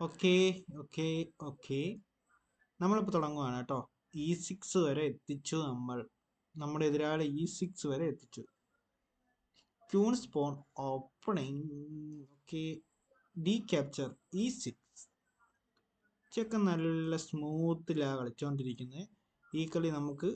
Okay okay okay. നമ്മളിപ്പോൾ തുടങ്ങുവാണ് കേട്ടോ. E six വരെ എത്തിച്ചു നമ്മൾ. നമ്മുടെ എതിരാളി ഇ സിക്സ് വരെ എത്തിച്ചു. Queen's pawn opening okay. D capture E six ചെക്കൻ നല്ല സ്മൂത്തിലാണ് കളിച്ചുകൊണ്ടിരിക്കുന്നത് ഈ കളി നമുക്ക്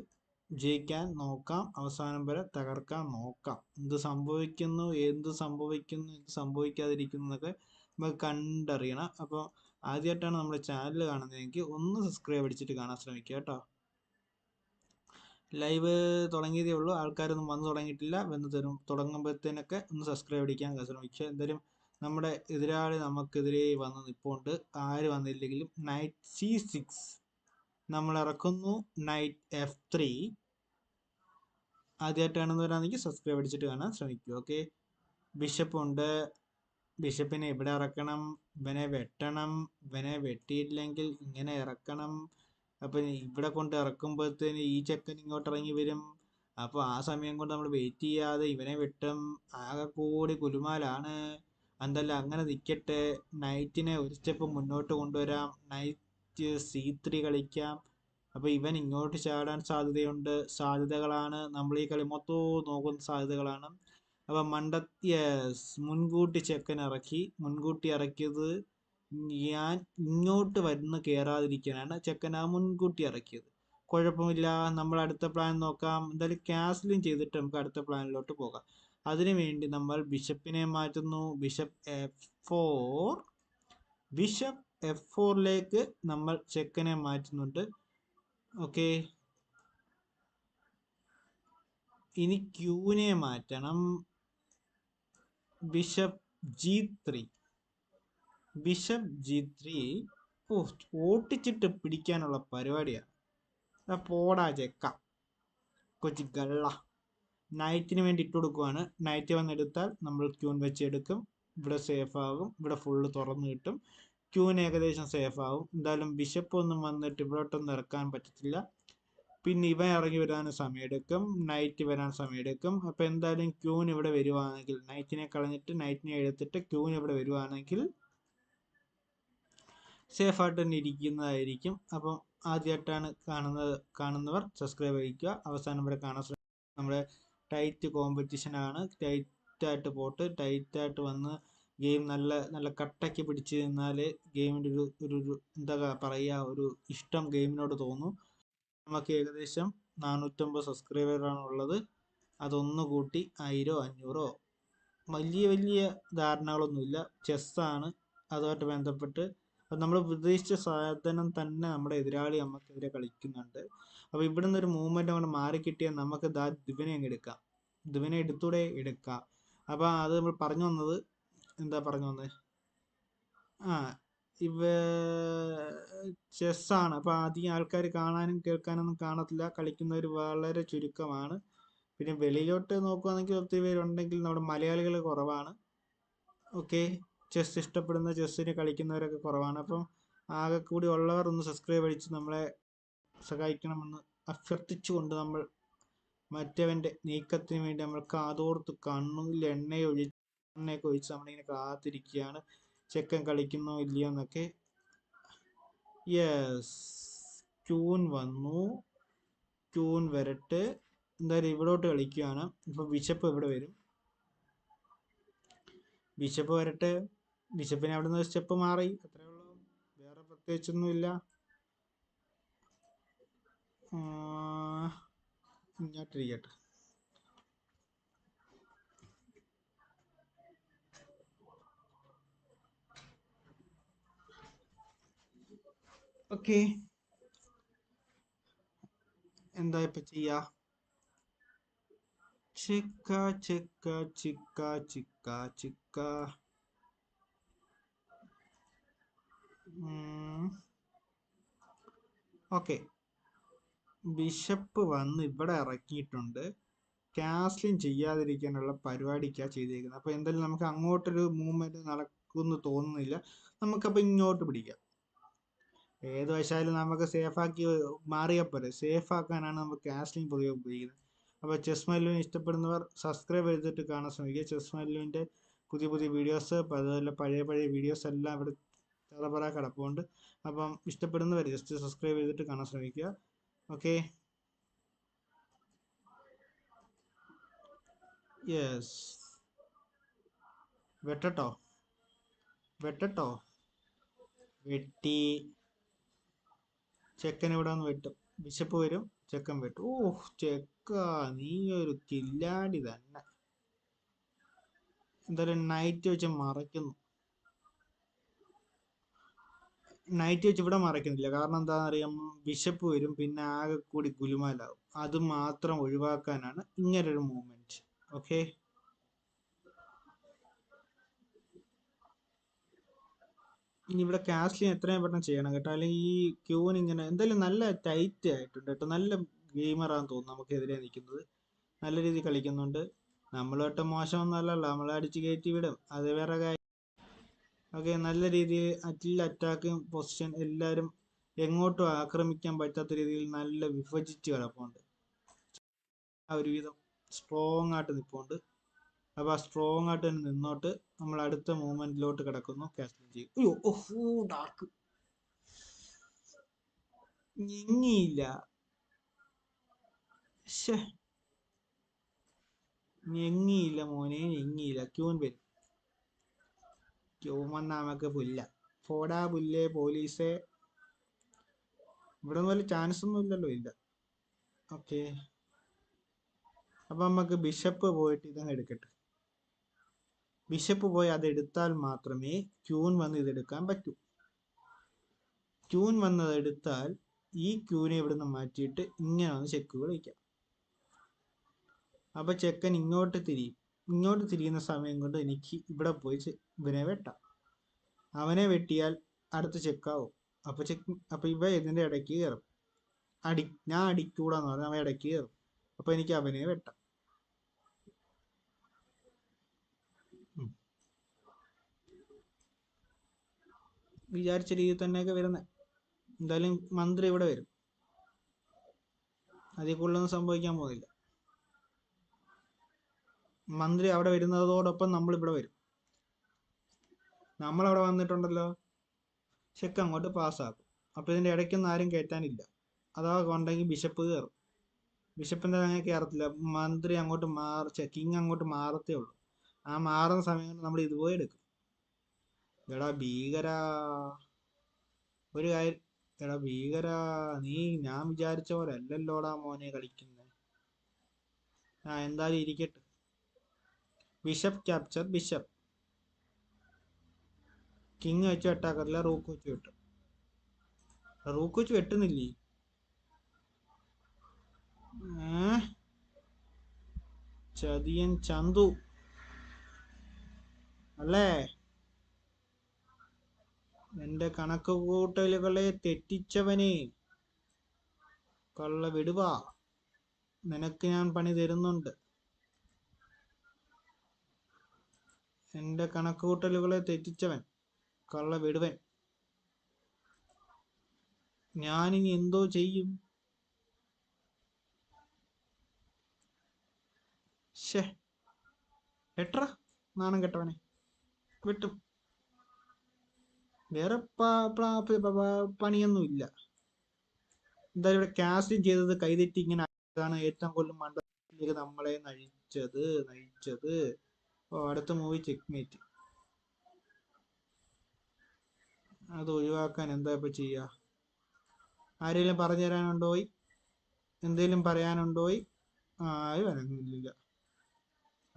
ജയിക്കാൻ നോക്കാം. അവസാനം വരെ തകർക്കാൻ നോക്കാം. എന്ത് സംഭവിക്കുന്നു എന്ത് സംഭവിക്കുന്നു എന്ത് സംഭവിക്കാതിരിക്കുന്നു എന്നൊക്കെ നമുക്ക് കണ്ടറിയണം. അപ്പോൾ ആദ്യമായിട്ടാണ് നമ്മുടെ ചാനൽ കാണുന്നതെങ്കിൽ ഒന്ന് സബ്സ്ക്രൈബ് അടിച്ചിട്ട് കാണാൻ ശ്രമിക്കുക കേട്ടോ. ലൈവ് തുടങ്ങിയതേ ഉള്ളൂ. ആൾക്കാരൊന്നും വന്നു തുടങ്ങിയിട്ടില്ല. വന്ന് തരും. തുടങ്ങുമ്പോഴത്തേനൊക്കെ ഒന്ന് സബ്സ്ക്രൈബ് അടിക്കാൻ ശ്രമിക്കുക. എന്തായാലും നമ്മുടെ എതിരാളി നമുക്കെതിരെ വന്ന് നിൽപ്പുണ്ട് ആര് വന്നില്ലെങ്കിലും നൈറ്റ് സി സിക്സ് നമ്മൾ ഇറക്കുന്നു. നൈറ്റ് എഫ് ത്രീ ആദ്യമായിട്ടാണെന്ന് വരാണെങ്കിൽ സബ്സ്ക്രൈബ് അടിച്ചിട്ട് കാണാൻ ശ്രമിക്കുക. ഓക്കെ ബിഷപ്പ് ഉണ്ട്. ബിഷപ്പിനെ ഇവിടെ ഇറക്കണം ഇവനെ വെട്ടണം ഇവനെ വെട്ടിയില്ലെങ്കിൽ ഇങ്ങനെ ഇറക്കണം. അപ്പൊ ഇവിടെ കൊണ്ട് ഇറക്കുമ്പോഴത്തേന് ഈ ചെക്കൻ ഇങ്ങോട്ട് ഇറങ്ങി വരും. അപ്പോൾ ആ സമയം കൊണ്ട് നമ്മൾ വെയിറ്റ് ചെയ്യാതെ ഇവനെ വെട്ടും. ആകെ കൂടി കുലുമാലാണ്. എന്തല്ല അങ്ങനെ നിൽക്കട്ടെ നൈറ്റിനെ ഒരു സ്റ്റെപ്പ് മുന്നോട്ട് കൊണ്ടുവരാം. നൈറ്റ് സി ത്രീ കളിക്കാം. അപ്പോൾ ഇവൻ ഇങ്ങോട്ട് ചാടാൻ സാധ്യതയുണ്ട്. സാധ്യതകളാണ്. നമ്മൾ ഈ കളി മൊത്തവും നോക്കുന്ന സാധ്യതകളാണ്. അപ്പം മണ്ട യെസ് മുൻകൂട്ടി ചെക്കൻ ഇറക്കി. മുൻകൂട്ടി ഇറക്കിയത് ഞാൻ ഇങ്ങോട്ട് വരുന്ന കയറാതിരിക്കാനാണ് ചെക്കൻ ആ മുൻകൂട്ടി ഇറക്കിയത്. കുഴപ്പമില്ല നമ്മൾ അടുത്ത പ്ലാൻ നോക്കാം. എന്തായാലും ക്യാൻസലും ചെയ്തിട്ട് നമുക്ക് അടുത്ത പ്ലാനിലോട്ട് പോകാം. അതിനുവേണ്ടി നമ്മൾ ബിഷപ്പിനെ മാറ്റുന്നു. Bishop F four bishop F ഫോറിലേക്ക് നമ്മൾ ചെക്കനെ മാറ്റുന്നുണ്ട്. ഓക്കെ. ഇനി ക്യൂവിനെ മാറ്റണം. G three. Bishop G three ഓ ഓട്ടിച്ചിട്ട് പിടിക്കാനുള്ള പരിപാടിയാണ് പോടാ ചെക്ക കൊച്ചി ഗള്ള. നൈറ്റിന് വേണ്ടി ഇട്ട് കൊടുക്കുവാണ്. നൈറ്റ് വന്നെടുത്താൽ നമ്മൾ ക്യൂൻ വെച്ച് എടുക്കും ഇവിടെ സേഫ് ആകും. ഇവിടെ ഫുള്ള് തുറന്നു കിട്ടും. ക്യൂൻ ഏകദേശം സേഫ് ആകും. എന്തായാലും ബിഷപ്പ് ഒന്നും വന്നിട്ട് ഇവിടോട്ടൊന്നും ഇറക്കാൻ പറ്റത്തില്ല. പിന്നെ ഇവ ഇറങ്ങി വരാൻ സമയമെടുക്കും. നൈറ്റ് വരാൻ സമയമെടുക്കും. അപ്പോൾ എന്തായാലും ക്യൂൻ ഇവിടെ വരുവാണെങ്കിൽ നൈറ്റിനെ കളഞ്ഞിട്ട് നൈറ്റിനെ എടുത്തിട്ട് ക്യൂൻ ഇവിടെ വരുവാണെങ്കിൽ സേഫ് ആയിട്ട് തന്നെ ഇരിക്കുന്നതായിരിക്കും. അപ്പം ആദ്യമായിട്ടാണ് കാണുന്നത് കാണുന്നവർ സബ്സ്ക്രൈബ് ചെയ്യുക അവസാനം വരെ കാണാൻ ശ്രമിക്കുക. നമ്മുടെ ടൈറ്റ് കോമ്പറ്റീഷൻ ആണ്. ടൈറ്റായിട്ട് പോട്ട് ടൈറ്റായിട്ട് വന്ന് ഗെയിം നല്ല നല്ല കട്ടയ്ക്ക് പിടിച്ച് നിന്നാൽ ഗെയിമിന്റെ ഒരു ഒരു എന്താ പറയുക ഒരു ഇഷ്ടം ഗെയിമിനോട് തോന്നും. നമുക്ക് ഏകദേശം നാനൂറ്റമ്പത് സബ്സ്ക്രൈബറാണ് ഉള്ളത് അതൊന്ന് കൂട്ടി ആയിരോ അഞ്ഞൂറോ. വലിയ വലിയ ധാരണകളൊന്നുമില്ല. ചെസ്സാണ് അതുമായിട്ട് ബന്ധപ്പെട്ട് അപ്പം നമ്മൾ പ്രതീക്ഷിച്ച സാധനം തന്നെ നമ്മുടെ എതിരാളി നമുക്കെതിരെ കളിക്കുന്നുണ്ട്. അപ്പോൾ ഇവിടെ നിന്നൊരു മൂവ്മെന്റ് അങ്ങോട്ട് മാറി കിട്ടിയാൽ നമുക്ക് ദാ ദിവനെ അങ്ങ് എടുക്കാം. ദിവനെ എടുത്തൂടെ എടുക്കാം. അപ്പോൾ അത് നമ്മൾ പറഞ്ഞു വന്നത് എന്താ പറഞ്ഞു വന്നത് ആ ഇവ ആണ് അപ്പോൾ അധികം ആൾക്കാർ കാണാനും കേൾക്കാനൊന്നും കാണത്തില്ല. കളിക്കുന്നവർ വളരെ ചുരുക്കമാണ്. പിന്നെ വെളിയിലോട്ട് നോക്കുകയാണെങ്കിൽ ഒത്തിരി പേരുണ്ടെങ്കിൽ നമ്മുടെ മലയാളികൾ കുറവാണ്. ഓക്കെ? ചെസ് ഇഷ്ടപ്പെടുന്ന ചെസ്സിന് കളിക്കുന്നവരൊക്കെ കുറവാണ്. അപ്പം ആകെ കൂടി ഉള്ളവർ ഒന്ന് സബ്സ്ക്രൈബ് അടിച്ച് നമ്മളെ സഹായിക്കണമെന്ന് അഭ്യർത്ഥിച്ചുകൊണ്ട് നമ്മൾ മറ്റവന്റെ നീക്കത്തിന് വേണ്ടി നമ്മൾ കാതോർത്ത് കണ്ണുകളിൽ എണ്ണയൊഴി എണ്ണയൊക്കെ ഒഴിച്ച് നമ്മളിങ്ങനെ കാത്തിരിക്കുകയാണ്. ചെക്കൻ കളിക്കുന്നോ ഇല്ലയോ എന്നൊക്കെ. യെസ് ക്യൂൻ വന്നു. ക്യൂൻ വരട്ട്. എന്തായാലും ഇവിടോട്ട് കളിക്കുകയാണ്. ഇപ്പോൾ ബിഷപ്പ് ഇവിടെ വരും. ബിഷപ്പ് വരട്ടെ. ബിഷപ്പിന് അവിടെ നിന്ന് സ്റ്റെപ്പ് മാറി. അത്രേ ഉള്ളൂ. വേറെ പ്രത്യേകിച്ചൊന്നുമില്ല ഇങ്ങോട്ടിരിക്കട്ടെ. ഓക്കെ. എന്താ ഇപ്പൊ ചെയ്യാ? ചിക്ക ചിക്ക ചിക്ക ചിക്ക ചിക്ക. ഓക്കെ. ബിഷപ്പ് വന്ന് ഇവിടെ ഇറക്കിയിട്ടുണ്ട്. കാസ്ലിൻ ചെയ്യാതിരിക്കാനുള്ള പരിപാടിക്കാണ് ചെയ്തിരിക്കുന്നത് അപ്പോൾ എന്തായാലും നമുക്ക് അങ്ങോട്ടൊരു മൂവ്മെന്റ് നടക്കുമെന്ന് തോന്നുന്നില്ല. നമുക്കപ്പോൾ ഇങ്ങോട്ട് പിടിക്കാം. ഏത് വശാലും നമുക്ക് സേഫ് ആക്കി മാറിയാൽ പോലെ സേഫ് ആക്കാനാണ് നമുക്ക് കാസ്ലിംഗ് പൊതുവെ ഉപയോഗിക്കുന്നത്. അപ്പോൾ ചെസ് മല്ലുവിനെ ഇഷ്ടപ്പെടുന്നവർ സബ്സ്ക്രൈബ് ചെയ്തിട്ട് കാണാൻ ശ്രമിക്കുക. ചെസ് മല്ലുവിന്റെ പുതിയ പുതിയ വീഡിയോസ് അതുപോലെ പഴയ പഴയ വീഡിയോസ് എല്ലാം ഇവിടെ തറപറ കിടപ്പുണ്ട്. അപ്പം ഇഷ്ടപ്പെടുന്നവർ ജസ്റ്റ് സബ്സ്ക്രൈബ് ചെയ്തിട്ട് കാണാൻ ശ്രമിക്കുക. ഓക്കെ യെസ് വെട്ടട്ടോ? വെട്ടട്ടോ? വെട്ടി. ചെക്കൻ ഇവിടെ വന്ന് വെട്ടും. ബിഷപ്പ് വരും ചെക്കൻ വെട്ടും. ഓ ചെക്ക നീ ഒരു കില്ലാടി തന്നെ. എന്തായാലും നൈറ്റ് വെച്ച് മറയ്ക്കുന്നു. നൈറ്റ് വെച്ച് ഇവിടെ മറയ്ക്കുന്നില്ല. കാരണം എന്താണെന്ന് അറിയാം ബിഷപ്പ് വരും പിന്നെ ആകെ കൂടി ഗുലുമാലാവും. അത് മാത്രം ഒഴിവാക്കാനാണ് ഇങ്ങനൊരു മൂവ്മെന്റ് ഓക്കെ ഇനി ഇവിടെ കാസ്റ്റിംഗ് എത്രയും പെട്ടെന്ന് ചെയ്യണം കേട്ടോ. അല്ലെങ്കിൽ ഈ ക്യൂവിന് ഇങ്ങനെ എന്തായാലും നല്ല ടൈറ്റ് ആയിട്ടുണ്ട് കേട്ടോ. നല്ല ഗെയിമറാന്ന് തോന്നുന്നു നമുക്കെതിരെ നിൽക്കുന്നത്. നല്ല രീതിയിൽ കളിക്കുന്നുണ്ട്. നമ്മളൊട്ട് മോശമൊന്നുമല്ലല്ലോ നമ്മളെ അടിച്ച് കയറ്റി വിടും. അത് വേറെ കാര്യം. ഓക്കെ നല്ല രീതിയിൽ അറ്റിൽ അറ്റാക്കും പൊസിഷൻ എല്ലാവരും എങ്ങോട്ടും ആക്രമിക്കാൻ പറ്റാത്ത രീതിയിൽ നല്ല വിഭജിച്ച് കിടപ്പുണ്ട്. ആ ഒരുവിധം സ്ട്രോങ് ആയിട്ട് നിൽപ്പുണ്ട് അപ്പോൾ ആ സ്ട്രോങ് ആയിട്ട് തന്നെ നിന്നോട്ട് നമ്മൾ അടുത്ത മൂവ്മെന്റിലോട്ട് കിടക്കുന്നു കാസ്റ്റിംഗ് ചെയ്യും അയ്യോ ഓഹോ ഡാർക്ക് ഞെങ്ങിയില്ല. ഞെങ്ങിയില്ല മോനെ ഞെങ്ങിയില്ല. ക്യൂൻ പേര് ക്യൂമൻ നമുക്ക് പുല്ല. പോടാ പുല്ലേ പോലീസേ. ഇവിടെ വലിയ ചാൻസ് ഒന്നും ഇല്ലല്ലോ ഇല്ല ഓക്കെ അപ്പൊ നമുക്ക് ബിഷപ്പ് പോയിട്ട് ഇതങ്ങ് എടുക്കട്ടെ. ബിഷപ്പ് പോയി അത് എടുത്താൽ മാത്രമേ ക്യൂൻ വന്ന് ഇതെടുക്കാൻ പറ്റൂ. ക്യൂൻ വന്നത് എടുത്താൽ ഈ ക്യൂനെ ഇവിടുന്ന് മാറ്റിയിട്ട് ഇങ്ങനെ വന്ന് ചെക്ക് വയ്ക്കാം അപ്പൊ ചെക്കൻ ഇങ്ങോട്ട് തിരിയും ഇങ്ങോട്ട് തിരിയുന്ന സമയം കൊണ്ട് എനിക്ക് ഇവിടെ പോയി ഇവനെ വെട്ടാം. അവനെ വെട്ടിയാൽ അടുത്ത ചെക്കാവും അപ്പൊ ചെക്ക് അപ്പൊ ഇവ ഇതിന്റെ ഇടയ്ക്ക് കയറും. അടി ഞാൻ അടിക്കൂടാന്ന് പറഞ്ഞാൽ അവൻ ഇടയ്ക്ക് കയറും. അപ്പൊ എനിക്ക് അവനെ വെട്ടാം. വിചാരിച്ച രീതിയിൽ തന്നെയൊക്കെ വരുന്നത് എന്തായാലും മന്ത്രി ഇവിടെ വരും. അതിൽ കൂടുതലൊന്നും സംഭവിക്കാൻ പോകുന്നില്ല. മന്ത്രി അവിടെ വരുന്നതോടൊപ്പം നമ്മൾ ഇവിടെ വരും. നമ്മൾ അവിടെ വന്നിട്ടുണ്ടല്ലോ. ചെക്ക് അങ്ങോട്ട് പാസ്സാക്കും. അപ്പൊ ഇതിന്റെ ഇടയ്ക്കൊന്നും ആരും കയറ്റാനില്ല അതാ ഉണ്ടെങ്കിൽ ബിഷപ്പ് കയറും. ബിഷപ്പിന്റെ അങ്ങനെ കയറത്തില്ല മന്ത്രി അങ്ങോട്ട് മാറി കിങ് അങ്ങോട്ട് മാറത്തേ ഉള്ളൂ. ആ മാറുന്ന സമയം നമ്മൾ ഇതുപോലെ എടുക്കും. എടാ ഭീകര. ഒരു കാര്യം എടാ ഭീകര നീ ഞാൻ വിചാരിച്ച പോലെ അല്ലല്ലോടാ മോനെ കളിക്കുന്നത് ആ എന്തായാലും ഇരിക്കട്ടെ. Bishop capture bishop. കിങ് വെച്ച് വെട്ടാക്കത്തില്ല റൂക്ക് വെച്ച് വെട്ടും. റൂക്ക് വെച്ച് വെട്ടുന്നില്ലേ? ചതിയൻ ചന്തു. അല്ലേ? എന്റെ കണക്ക് കൂട്ടലുകളെ തെറ്റിച്ചവനെ കള്ള വിടുവാ നിനക്ക് ഞാൻ പണി തരുന്നുണ്ട്. എന്റെ കണക്ക് കൂട്ടലുകളെ തെറ്റിച്ചവൻ കള്ള വിടുവൻ ഞാനിനി എന്തോ ചെയ്യും? ഷേ എട്ര നാണം കെട്ടവനെ. വിട്ടും. വേറെ പണിയൊന്നും ഇല്ല എന്തായാലും ഇവിടെ കാസ്റ്റിംഗ് ചെയ്തത് കൈതെറ്റി ഇങ്ങനെ ആയതാണ് ഏറ്റവും കൂടുതൽ മണ്ഡലത്തിലേക്ക് നമ്മളെ നയിച്ചത് നയിച്ചത്. അടുത്ത മൂവി ചെക്ക്മേറ്റ് അത് ഒഴിവാക്കാൻ എന്താ ഇപ്പൊ ചെയ്യ? ആരെങ്കിലും പറഞ്ഞു തരാനുണ്ടോയി എന്തെങ്കിലും പറയാനുണ്ടോയി ആരും അനങ്ങുന്നില്ല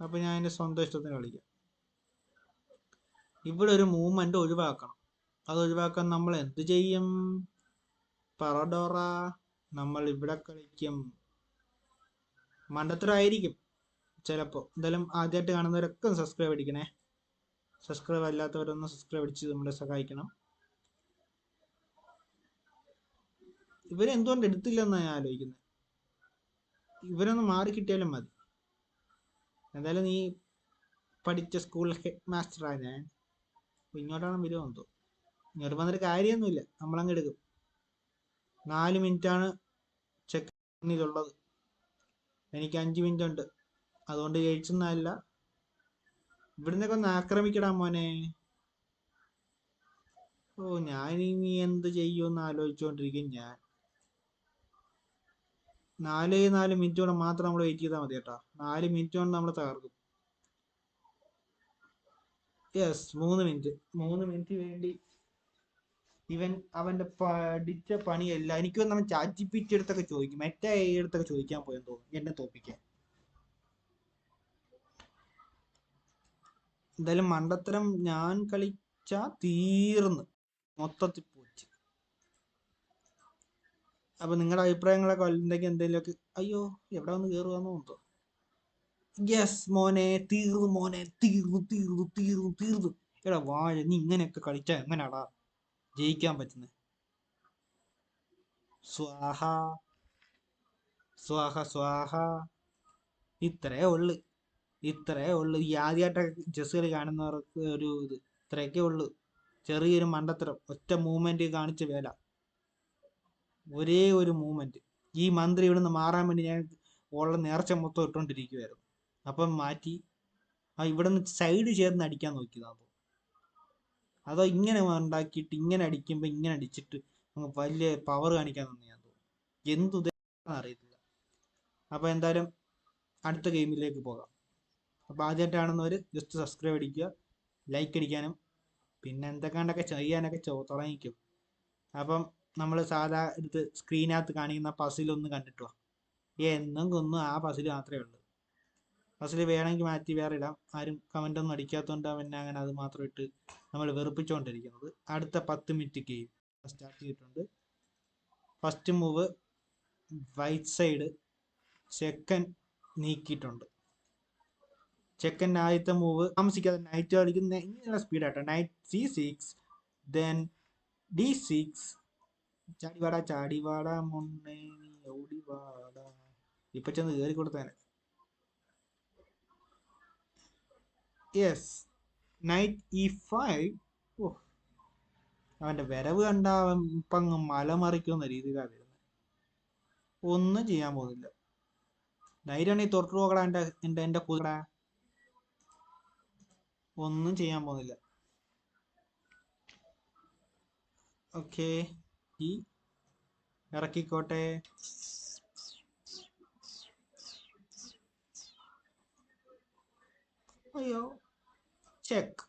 അപ്പൊ ഞാൻ എന്റെ സ്വന്തം ഇഷ്ടത്തിന് കളിക്കാം. ഇവിടെ ഒരു മൂവ്മെന്റ് ഒഴിവാക്കണം. അത് ഒഴിവാക്കാൻ നമ്മൾ എന്ത് ചെയ്യും? പറഡോറ നമ്മൾ ഇവിടെ കളിക്കും. മണ്ടത്തരായിരിക്കും ചിലപ്പോൾ. എന്തായാലും ആദ്യമായിട്ട് കാണുന്നവരൊക്കെ സബ്സ്ക്രൈബ് അടിക്കണേ. സബ്സ്ക്രൈബ് അല്ലാത്തവരൊന്ന് സബ്സ്ക്രൈബ് അടിച്ച് നമ്മളെ സഹായിക്കണം. ഇവരെന്തുകൊണ്ട് എടുത്തില്ലെന്നാണ് ഞാൻ ആലോചിക്കുന്നത് ഇവരൊന്ന് മാറി കിട്ടിയാലും മതി. എന്തായാലും നീ പഠിച്ച സ്കൂൾ ഹെഡ് മാസ്റ്ററാണ് ഞാൻ. ഇങ്ങോട്ടാണ് വരുമെന്ന് എന്തോ? ഇങ്ങോട്ട് വന്നിട്ട് കാര്യമൊന്നുമില്ല. നമ്മളങ്ങ് എടുക്കും. നാല് മിനിറ്റാണ് ചെക്ക് ഇതുള്ളത്. എനിക്ക് അഞ്ച് മിനിറ്റ് ഉണ്ട് അതുകൊണ്ട് ജയിച്ചെന്നല്ല. ഇവിടുന്നൊക്കെ ഒന്ന് ആക്രമിക്കടാ മോനെ. ഓ ഞാൻ ഇനി എന്ത് ചെയ്യുമെന്ന് ആലോചിച്ചുകൊണ്ടിരിക്കും ഞാൻ. നാല് നാല് മിനിറ്റ് കൊണ്ട് മാത്രം നമ്മൾ വെയിറ്റ് ചെയ്താൽ മതി കേട്ടോ. നാല് മിനിറ്റ് കൊണ്ട് നമ്മൾ തകർക്കും. യെസ് മൂന്ന് മിനിറ്റ്. മൂന്ന് മിനിറ്റ് വേണ്ടി ഇവൻ അവന്റെ പഠിച്ച പണിയല്ല. എനിക്ക് നമ്മൾ ചാറ്റ് പിറ്റി അടുത്തൊക്കെ ചോദിക്കും. മറ്റേ അടുത്തൊക്കെ ചോദിക്കാൻ പോയെന്ന് തോന്നുന്നു. എന്നെ തോപ്പിക്കാൻ എന്തായാലും മണ്ടത്തരം ഞാൻ കളിച്ച തീർന്ന്. മൊത്തത്തിൽ പോച്ച് അപ്പൊ നിങ്ങളുടെ അഭിപ്രായങ്ങളൊക്കെ എന്തെങ്കിലും എന്തെങ്കിലുമൊക്കെ അയ്യോ എവിടെ വന്ന് കയറുകയെന്ന് തോന്നുന്നു യെസ് മോനെ തീർന്നു മോനെ തീർന്നു തീർന്നു തീർന്നു തീർന്നു. എടാ വാഴ നീ ഇങ്ങനെയൊക്കെ കളിച്ചാ എങ്ങനെയാടാ? ജയിക്കാൻ പറ്റുന്നത് സ്വാഹ. സ്വാഹ സ്വാഹ. ഇത്രേ ഉള്ളു. ഇത്രേ ഉള്ളു. ഈ ആദ്യമായിട്ട് ചെസ് കളി കാണുന്നവർക്ക് ഒരു ഇത്. ഇത്രയൊക്കെ ഉള്ളു. ചെറിയൊരു മണ്ടത്തരം. ഒറ്റ മൂവ്മെന്റ് കാണിച്ച വേല. ഒരേ ഒരു മൂവ്മെന്റ് ഈ മന്ത്രി ഇവിടുന്ന് മാറാൻ വേണ്ടി ഞാൻ ഉള്ള നേർച്ച മൊത്തം ഇട്ടുകൊണ്ടിരിക്കുവായിരുന്നു അപ്പം മാറ്റി. ആ ഇവിടെ നിന്ന് സൈഡ് ചേർന്ന് അടിക്കാൻ നോക്കിയതാണ് അതോ ഇങ്ങനെ ഉണ്ടാക്കിയിട്ട് ഇങ്ങനെ അടിക്കുമ്പോൾ ഇങ്ങനെ അടിച്ചിട്ട് വലിയ പവർ കാണിക്കാൻ തന്നെ ഞാൻ തോന്നുന്നു എന്തുദ്ദേശം അറിയത്തില്ല. അപ്പോൾ എന്തായാലും അടുത്ത ഗെയിമിലേക്ക് പോകാം. അപ്പോൾ ആദ്യമായിട്ടാണെന്നവർ ജസ്റ്റ് സബ്സ്ക്രൈബ് അടിക്കുക ലൈക്ക് അടിക്കാനും പിന്നെ എന്തൊക്കെയാണ്ടൊക്കെ ചെയ്യാനൊക്കെ തുടങ്ങിക്കും. അപ്പം നമ്മൾ സാധാ ഇത് സ്ക്രീനകത്ത് കാണിക്കുന്ന പസിലൊന്ന് കണ്ടിട്ട് വാ എന്നും കൊന്നും ആ പസിൽ മാത്രമേ ഉള്ളൂ. പസിൽ വേണമെങ്കിൽ മാറ്റി വേറെ ഇടാം. ആരും കമന്റ് ഒന്നും അടിക്കാത്തതുകൊണ്ട് പിന്നെ അങ്ങനെ അത് മാത്രം ഇട്ട് നമ്മൾ വെറുപ്പിച്ചുകൊണ്ടിരിക്കുന്നത് അടുത്ത പത്ത് മിനിറ്റ് ഗെയിം സ്റ്റാർട്ട് ചെയ്തിട്ടുണ്ട്. ഫസ്റ്റ് മൂവ് റൈറ്റ് സൈഡ് ചെക്കൻ നീക്കിയിട്ടുണ്ട്. ചെക്കൻ ആദ്യത്തെ മൂവ് താമസിക്കാതെ നൈറ്റ് കളിക്കുന്ന ഇങ്ങനെയുള്ള സ്പീഡാട്ടോ knight C six then D six ചാടിവാട ചാടിവാട മുന്നേ ഓടിവാട. ഇപ്പൊ ചെന്ന് കയറി കൊടുത്തേനെ യെസ് നൈറ്റ് ഇ ഫൈവ് ഓ അവന്റെ വരവ് കണ്ട അവൻ ഇപ്പം അങ്ങ് മലമറിക്കുന്ന രീതിയിലാണ് വരുന്നത് ഒന്നും ചെയ്യാൻ പോകുന്നില്ല. നൈറ്റാണെങ്കിൽ തൊട്ടു പോകടാ എന്റെ എന്റെ എന്റെ കുതിര ഒന്നും ചെയ്യാൻ പോകുന്നില്ല. ഓക്കെ ഈ ഇറക്കിക്കോട്ടെ. അയ്യോ. ചെക്ക്.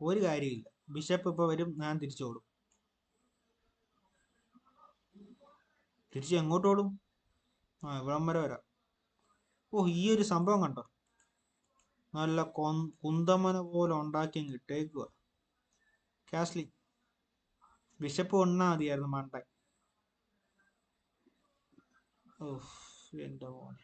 ഒരു കാര്യമില്ല. ബിഷപ്പ് ഇപ്പൊ വരും ഞാൻ തിരിച്ചോടും. തിരിച്ച് എങ്ങോട്ടോടും ആ ഇവിടം വരെ. വരാം ഓ ഈ ഒരു സംഭവം കണ്ടോ? നല്ല കുന്തമന പോലെ ഉണ്ടാക്കി ഇട്ടേക്കുക കാസ്ലി ബിഷപ്പ് ഒന്നാ മതിയായിരുന്നു മണ്ടായി ഓ എന്റെ മോനെ.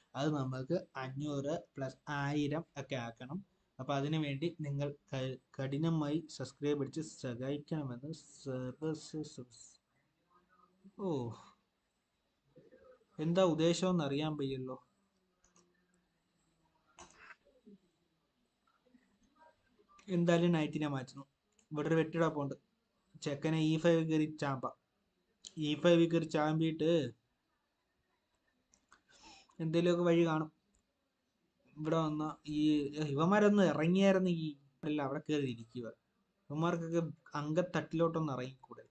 അത് നമുക്ക് അഞ്ഞൂറ് പ്ലസ് ആയിരം ഒക്കെ ആക്കണം. അപ്പോൾ അതിനു വേണ്ടി നിങ്ങൾ കഠിനമായി സബ്സ്ക്രൈബ് അടിച്ച് സഹായിക്കണമെന്ന് ഓ എന്താ ഉദ്ദേശം അറിയാൻ പയ്യല്ലോ എന്തായാലും നൈറ്റിനെ മാറ്റുന്നു. ഇവിടെ ഒരു വെട്ടിടപ്പുണ്ട് ചെക്കനെ ഇ ഫൈവ് കയറി ചാമ്പ. ഇ ഫൈവ് കയറി ചാമ്പിയിട്ട് എന്തെങ്കിലുമൊക്കെ വഴി കാണും. ഇവിടെ വന്ന ഈ ഇവന്മാരൊന്ന് ഇറങ്ങിയായിരുന്നു ഈ അല്ല അവിടെ കയറി ഇരിക്കുക. ഇവന്മാർക്കൊക്കെ അങ്കത്തട്ടിലോട്ടൊന്ന് ഇറങ്ങിക്കൂടെ?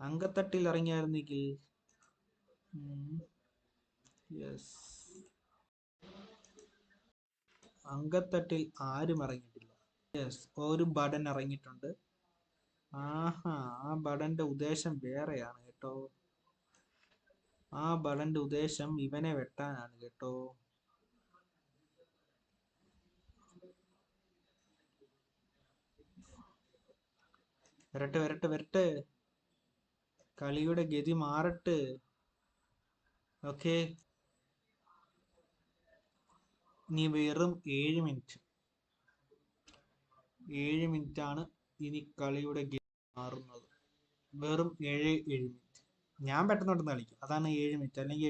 അങ്കത്തട്ടിൽ ഇറങ്ങിയായിരുന്നെങ്കിൽ അങ്കത്തട്ടിൽ ആരും ഇറങ്ങിയിട്ടില്ല. യെസ് ഒരു ബടൻ ഇറങ്ങിയിട്ടുണ്ട്. ആഹാ ആ ബടന്റെ ഉദ്ദേശം വേറെയാണ് കേട്ടോ. ആ ബളന്റെ ഉദ്ദേശം ഇവനെ വെട്ടാനാണ് കേട്ടോ. വരട്ടെ വരട്ടെ വരട്ടെ. കളിയുടെ ഗതി മാറട്ടെ. ഓക്കെ. ഇനി വെറും ഏഴ് മിനിറ്റ്. ഏഴ് മിനിറ്റ് ആണ് ഇനി കളിയുടെ ഗതി മാറുന്നത്. വെറും ഏഴ് ഏഴ് മിനിറ്റ്. ഞാൻ പെട്ടെന്ന് പെട്ടെന്ന് കളിക്കും. അതാണ് ഏഴ് മിനിറ്റ് അല്ലെങ്കിൽ